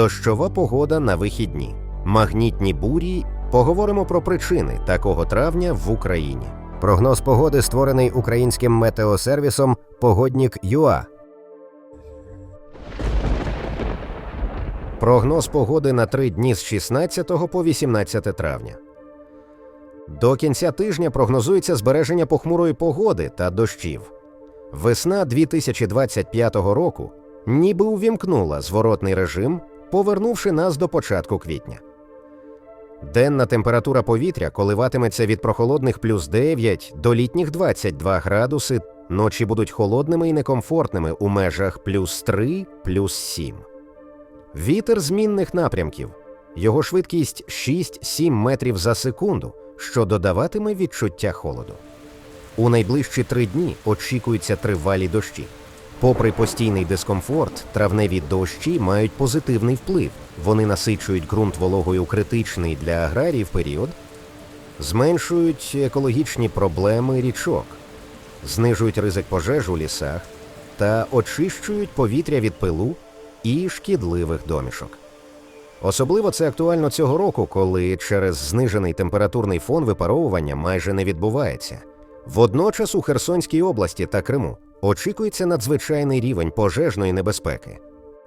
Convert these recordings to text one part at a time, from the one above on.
Дощова погода на вихідні, магнітні бурі. Поговоримо про причини такого травня в Україні. Прогноз погоди створений українським метеосервісом Погоднік ЮА. Прогноз погоди на три дні з 16 по 18 травня. До кінця тижня прогнозується збереження похмурої погоди та дощів. Весна 2025 року ніби увімкнула зворотний режим, повернувши нас до початку квітня. Денна температура повітря коливатиметься від прохолодних плюс 9 до літніх 22 градуси, ночі будуть холодними і некомфортними у межах плюс 3, плюс 7. Вітер змінних напрямків. Його швидкість 6-7 метрів за секунду, що додаватиме відчуття холоду. У найближчі три дні очікуються тривалі дощі. Попри постійний дискомфорт, травневі дощі мають позитивний вплив. Вони насичують ґрунт вологою критичний для аграріїв період, зменшують екологічні проблеми річок, знижують ризик пожеж у лісах та очищують повітря від пилу і шкідливих домішок. Особливо це актуально цього року, коли через знижений температурний фон випаровування майже не відбувається. Водночас у Херсонській області та Криму очікується надзвичайний рівень пожежної небезпеки.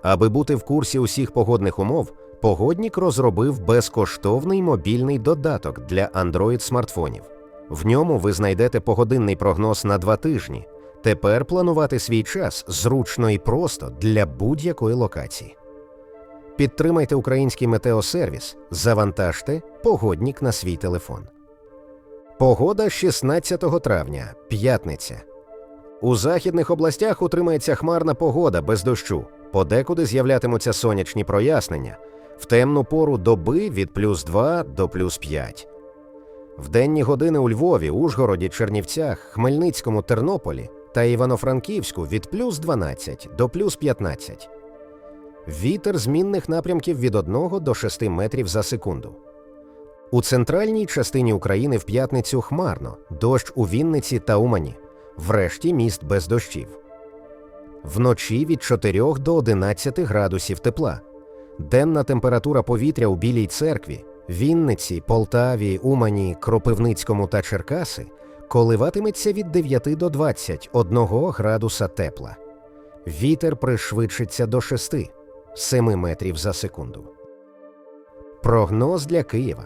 Аби бути в курсі усіх погодних умов, погоднік розробив безкоштовний мобільний додаток для Android-смартфонів. В ньому ви знайдете погодинний прогноз на два тижні. Тепер планувати свій час зручно і просто для будь-якої локації. Підтримайте український метеосервіс, завантажте погоднік на свій телефон. Погода 16 травня, п'ятниця. У західних областях утримається хмарна погода без дощу. Подекуди з'являтимуться сонячні прояснення в темну пору доби від плюс 2 до плюс 5. В денні години у Львові, Ужгороді, Чернівцях, Хмельницькому, Тернополі та Івано-Франківську від плюс 12 до плюс 15. Вітер змінних напрямків від 1 до 6 метрів за секунду. У центральній частині України в п'ятницю хмарно, дощ у Вінниці та Умані, врешті міст без дощів. Вночі від 4 до 11 градусів тепла. Денна температура повітря у Білій церкві, Вінниці, Полтаві, Умані, Кропивницькому та Черкаси коливатиметься від 9 до 21 градуса тепла. Вітер пришвидшиться до 6 7 метрів за секунду. Прогноз для Києва.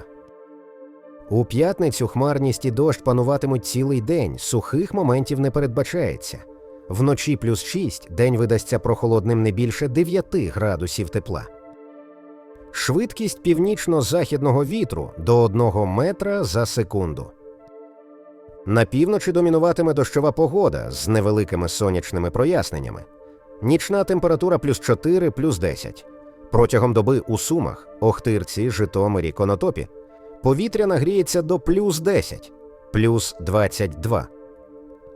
У п'ятницю хмарність і дощ пануватимуть цілий день, сухих моментів не передбачається. Вночі плюс 6 день видасться прохолодним не більше 9 градусів тепла. Швидкість північно-західного вітру до 1 метра за секунду. На півночі домінуватиме дощова погода з невеликими сонячними проясненнями. Нічна температура плюс 4, плюс 10. Протягом доби у Сумах, Охтирці, Житомирі, Конотопі повітря нагріється до плюс 10, плюс 22.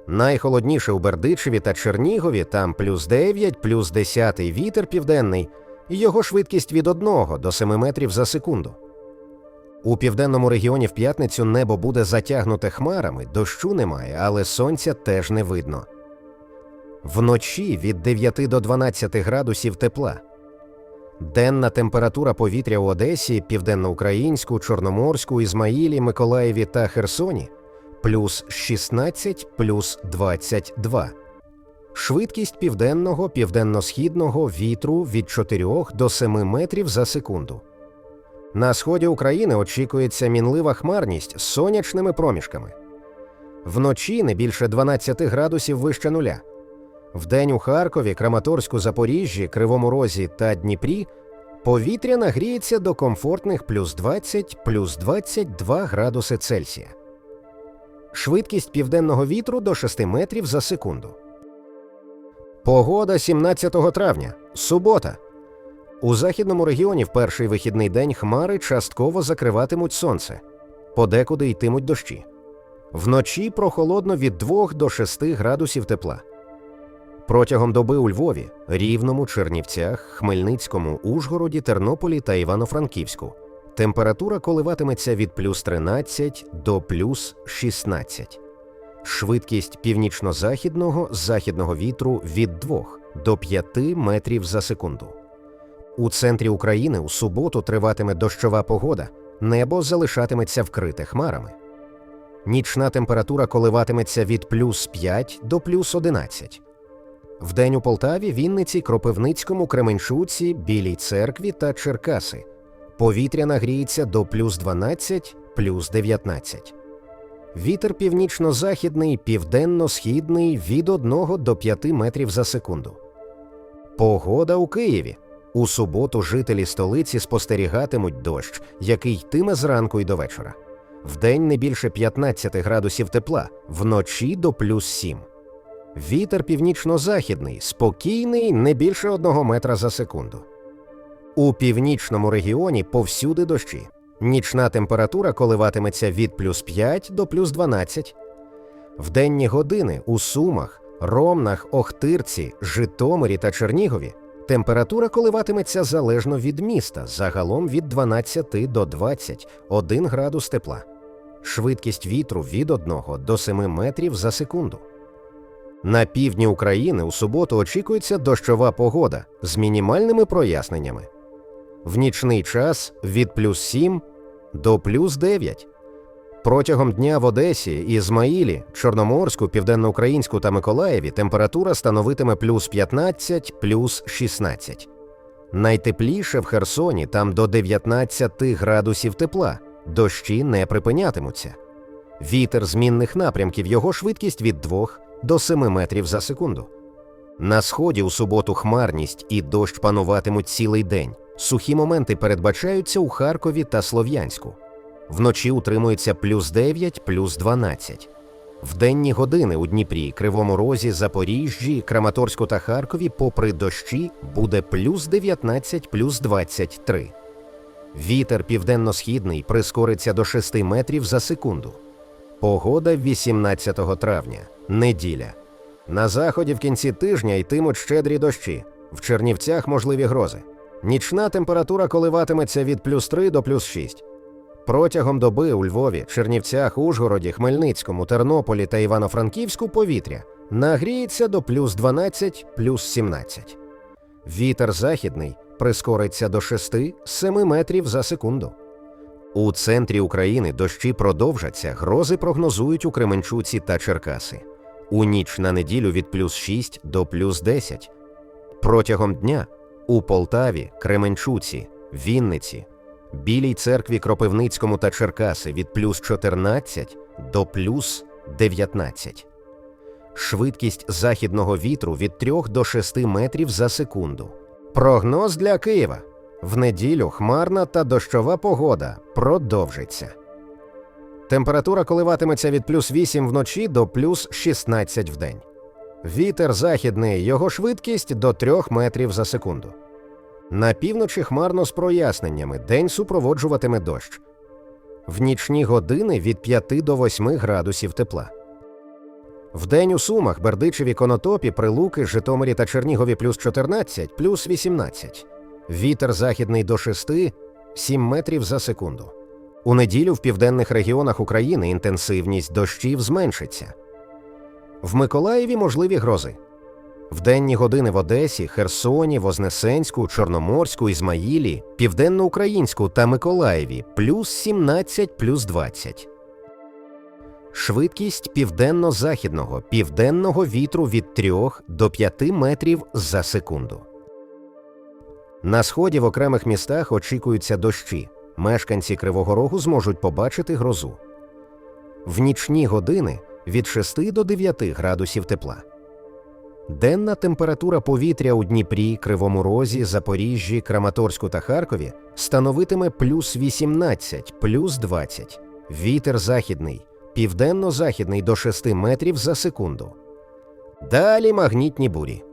Найхолодніше у Бердичеві та Чернігові там плюс 9, плюс 10 вітер південний, і його швидкість від 1 до 7 метрів за секунду. У південному регіоні в п'ятницю небо буде затягнуте хмарами, дощу немає, але сонця теж не видно. Вночі від 9 до 12 градусів тепла. Денна температура повітря у Одесі, Південноукраїнську, Чорноморську, Ізмаїлі, Миколаєві та Херсоні плюс 16 плюс 22. Швидкість південного південно-східного вітру від 4 до 7 метрів за секунду. На сході України очікується мінлива хмарність з сонячними проміжками. Вночі не більше 12 градусів вище нуля. Вдень у Харкові, Краматорську, Запоріжжі, Кривому Розі та Дніпрі повітря нагріється до комфортних плюс 20 плюс 22 градуси Цельсія. Швидкість південного вітру до 6 метрів за секунду. Погода 17 травня. Субота. У західному регіоні в перший вихідний день хмари частково закриватимуть сонце, подекуди йтимуть дощі. Вночі прохолодно від 2 до 6 градусів тепла. Протягом доби у Львові, Рівному, Чернівцях, Хмельницькому, Ужгороді, Тернополі та Івано-Франківську температура коливатиметься від плюс 13 до плюс 16. Швидкість північно-західного західного вітру від 2 до 5 метрів за секунду. У центрі України у суботу триватиме дощова погода, небо залишатиметься вкрите хмарами. Нічна температура коливатиметься від плюс 5 до плюс 11. Вдень у Полтаві, Вінниці, Кропивницькому, Кременчуці, Білій церкві та Черкаси. Повітря нагріється до плюс 12, плюс 19. Вітер північно-західний, південно-східний від 1 до 5 метрів за секунду. Погода у Києві. У суботу жителі столиці спостерігатимуть дощ, який йтиме зранку й до вечора. Вдень не більше 15 градусів тепла, вночі до плюс 7. Вітер північно-західний, спокійний, не більше 1 метра за секунду. У північному регіоні повсюди дощі. Нічна температура коливатиметься від плюс 5 до плюс 12. В денні години у Сумах, Ромнах, Охтирці, Житомирі та Чернігові температура коливатиметься залежно від міста, загалом від 12 до 21 градус тепла. Швидкість вітру від 1 до 7 метрів за секунду. На півдні України у суботу очікується дощова погода з мінімальними проясненнями. В нічний час від плюс 7 до плюс 9. Протягом дня в Одесі, Ізмаїлі, Чорноморську, Південноукраїнську та Миколаєві температура становитиме плюс 15, плюс 16. Найтепліше в Херсоні там до 19 градусів тепла. Дощі не припинятимуться. Вітер змінних напрямків його швидкість від 2 до 7 метрів за секунду. На сході у суботу хмарність і дощ пануватимуть цілий день. Сухі моменти передбачаються у Харкові та Слов'янську. Вночі утримується плюс 9, плюс 12. В денні години у Дніпрі, Кривому Розі, Запоріжжі, Краматорську та Харкові, попри дощі, буде плюс 19, плюс 23. Вітер південно-східний прискориться до 6 метрів за секунду. Погода 18 травня, неділя. На заході в кінці тижня йтимуть щедрі дощі. В Чернівцях можливі грози. Нічна температура коливатиметься від плюс 3 до плюс 6. Протягом доби у Львові, Чернівцях, Ужгороді, Хмельницькому, Тернополі та Івано-Франківську повітря нагріється до плюс 12, плюс 17. Вітер західний прискориться до 6-7 метрів за секунду. У центрі України дощі продовжаться, грози прогнозують у Кременчуці та Черкаси. У ніч на неділю від плюс 6 до плюс 10. Протягом дня у Полтаві, Кременчуці, Вінниці, Білій церкві Кропивницькому та Черкаси від плюс 14 до плюс 19. Швидкість західного вітру від 3 до 6 метрів за секунду. Прогноз для Києва. В неділю хмарна та дощова погода продовжиться. Температура коливатиметься від плюс 8 вночі до плюс 16 вдень. Вітер західний, його швидкість до 3 метрів за секунду. На півночі хмарно з проясненнями, день супроводжуватиме дощ. В нічні години від 5 до 8 градусів тепла. Вдень у Сумах, Бердичеві, Конотопі, Прилуки, Житомирі та Чернігові плюс 14, плюс 18. Вітер західний до 6, 7 метрів за секунду. У неділю в південних регіонах України інтенсивність дощів зменшиться. В Миколаєві можливі грози. В денні години в Одесі, Херсоні, Вознесенську, Чорноморську, Ізмаїлі, Південноукраїнську та Миколаєві плюс 17 плюс 20. Швидкість південно-західного південного вітру від 3 до 5 метрів за секунду. На сході в окремих містах очікуються дощі. Мешканці Кривого Рогу зможуть побачити грозу. В нічні години від 6 до 9 градусів тепла. Денна температура повітря у Дніпрі, Кривому Розі, Запоріжжі, Краматорську та Харкові становитиме плюс 18, плюс 20. Вітер західний, південно-західний до 6 метрів за секунду. Далі магнітні бурі.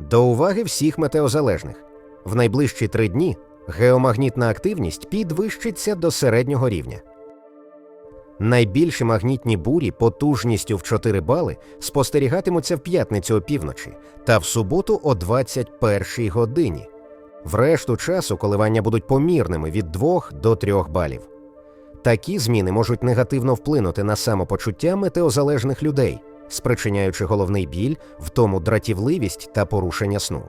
До уваги всіх метеозалежних. В найближчі три дні геомагнітна активність підвищиться до середнього рівня. Найбільші магнітні бурі потужністю в 4 бали спостерігатимуться в п'ятницю опівночі та в суботу о 21 годині. В решту часу коливання будуть помірними від 2 до 3 балів. Такі зміни можуть негативно вплинути на самопочуття метеозалежних людей, спричиняючи головний біль, втому дратівливість та порушення сну.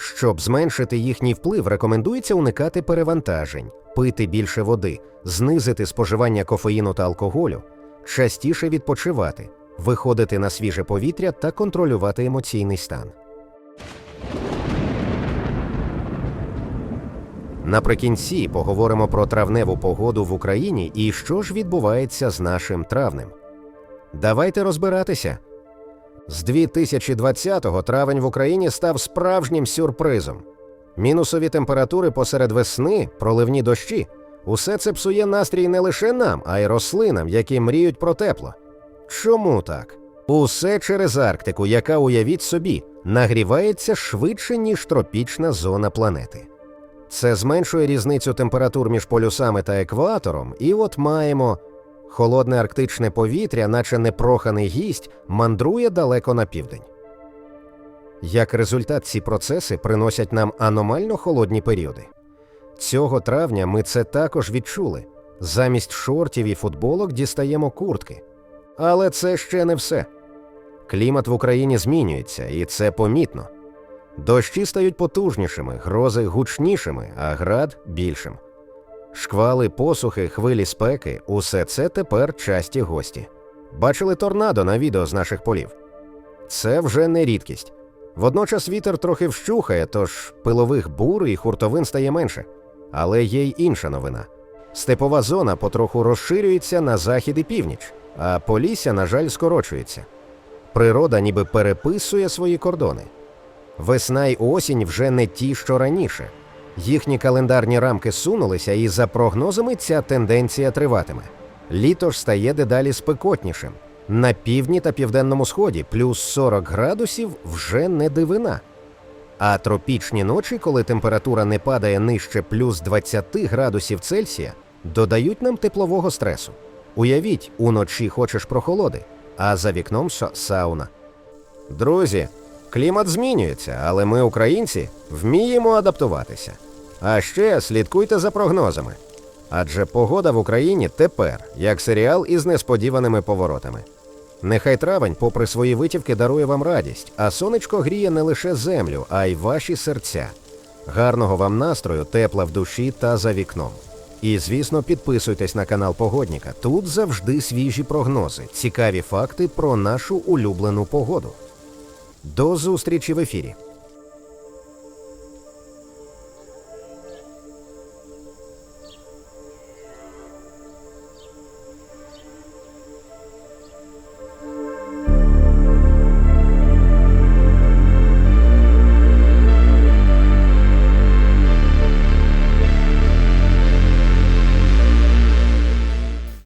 Щоб зменшити їхній вплив, рекомендується уникати перевантажень, пити більше води, знизити споживання кофеїну та алкоголю, частіше відпочивати, виходити на свіже повітря та контролювати емоційний стан. Наприкінці поговоримо про травневу погоду в Україні і що ж відбувається з нашим травнем. Давайте розбиратися. З 2020-го травень в Україні став справжнім сюрпризом. Мінусові температури посеред весни, проливні дощі. Усе це псує настрій не лише нам, а й рослинам, які мріють про тепло. Чому так? Усе через Арктику, яка, уявіть собі, нагрівається швидше, ніж тропічна зона планети. Це зменшує різницю температур між полюсами та екватором, і от маємо холодне арктичне повітря, наче непроханий гість, мандрує далеко на південь. Як результат, ці процеси приносять нам аномально холодні періоди. Цього травня ми це також відчули. Замість шортів і футболок дістаємо куртки. Але це ще не все. Клімат в Україні змінюється, і це помітно. Дощі стають потужнішими, грози гучнішими, а град більшим. Шквали, посухи, хвилі спеки усе це тепер часті гості. Бачили торнадо на відео з наших полів. Це вже не рідкість. Водночас вітер трохи вщухає, тож пилових бур і хуртовин стає менше. Але є й інша новина. Степова зона потроху розширюється на захід і північ, а полісся, на жаль, скорочується. Природа ніби переписує свої кордони. Весна й осінь вже не ті, що раніше. Їхні календарні рамки сунулися, і за прогнозами ця тенденція триватиме. Літо ж стає дедалі спекотнішим. На півдні та південному сході плюс 40 градусів вже не дивина. А тропічні ночі, коли температура не падає нижче плюс 20 градусів Цельсія, додають нам теплового стресу. Уявіть, уночі хочеш прохолоди, а за вікном са- сауна. Друзі, клімат змінюється, але ми, українці, вміємо адаптуватися. А ще слідкуйте за прогнозами. Адже погода в Україні тепер як серіал із несподіваними поворотами. Нехай травень, попри свої витівки, дарує вам радість, а сонечко гріє не лише землю, а й ваші серця. Гарного вам настрою, тепла в душі та за вікном. І, звісно, підписуйтесь на канал Погодніка. Тут завжди свіжі прогнози, цікаві факти про нашу улюблену погоду. До зустрічі в ефірі.